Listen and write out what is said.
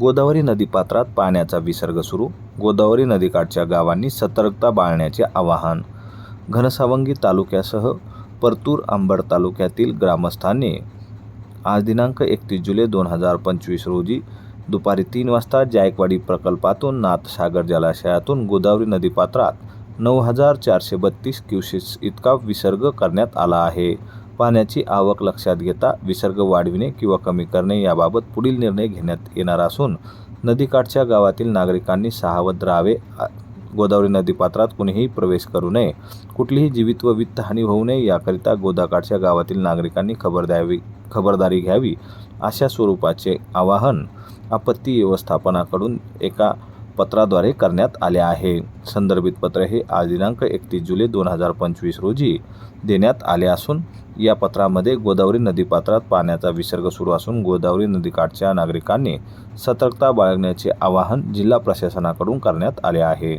गोदावरी नदीपात्रात पाण्याचा विसर्ग सुरू. गोदावरी नदीकाठच्या गावांनी सतर्कता बाळण्याचे आवाहन. घनसावंगी तालुक्यासह परतूर अंबड तालुक्यातील ग्रामस्थांनी आज दिनांक एकतीस जुलै दोन हजार पंचवीस रोजी दुपारी तीन वाजता जायकवाडी प्रकल्पातून नाथसागर जलाशयातून गोदावरी नदीपात्रात नऊ हजार चारशे बत्तीस क्युसेस इतका विसर्ग करण्यात आला आहे. पाण्याची आवक लक्षात घेता विसर्ग वाढविणे किंवा कमी करणे याबाबत पुढील निर्णय घेण्यात येणार असून नदीकाठच्या गावातील नागरिकांनी सहावत राहावे. गोदावरी नदीपात्रात कुणीही प्रवेश करू नये. कुठलीही जीवित व वित्तहानी होऊ नये याकरिता गोदाकाठच्या गावातील नागरिकांनी खबर द्यावी खबरदारी घ्यावी अशा स्वरूपाचे आवाहन आपत्ती व्यवस्थापनाकडून एका पत्राद्वारे करण्यात आले आहे. संदर्भित पत्र हे आज दिनांक एकतीस जुलै दोन हजार पंचवीस रोजी देण्यात आले असून या पत्रामध्ये गोदावरी नदीपात्रात पाण्याचा विसर्ग सुरू असून गोदावरी नदीकाठच्या नागरिकांनी सतर्कता बाळगण्याचे आवाहन जिल्हा प्रशासनाकडून करण्यात आले आहे.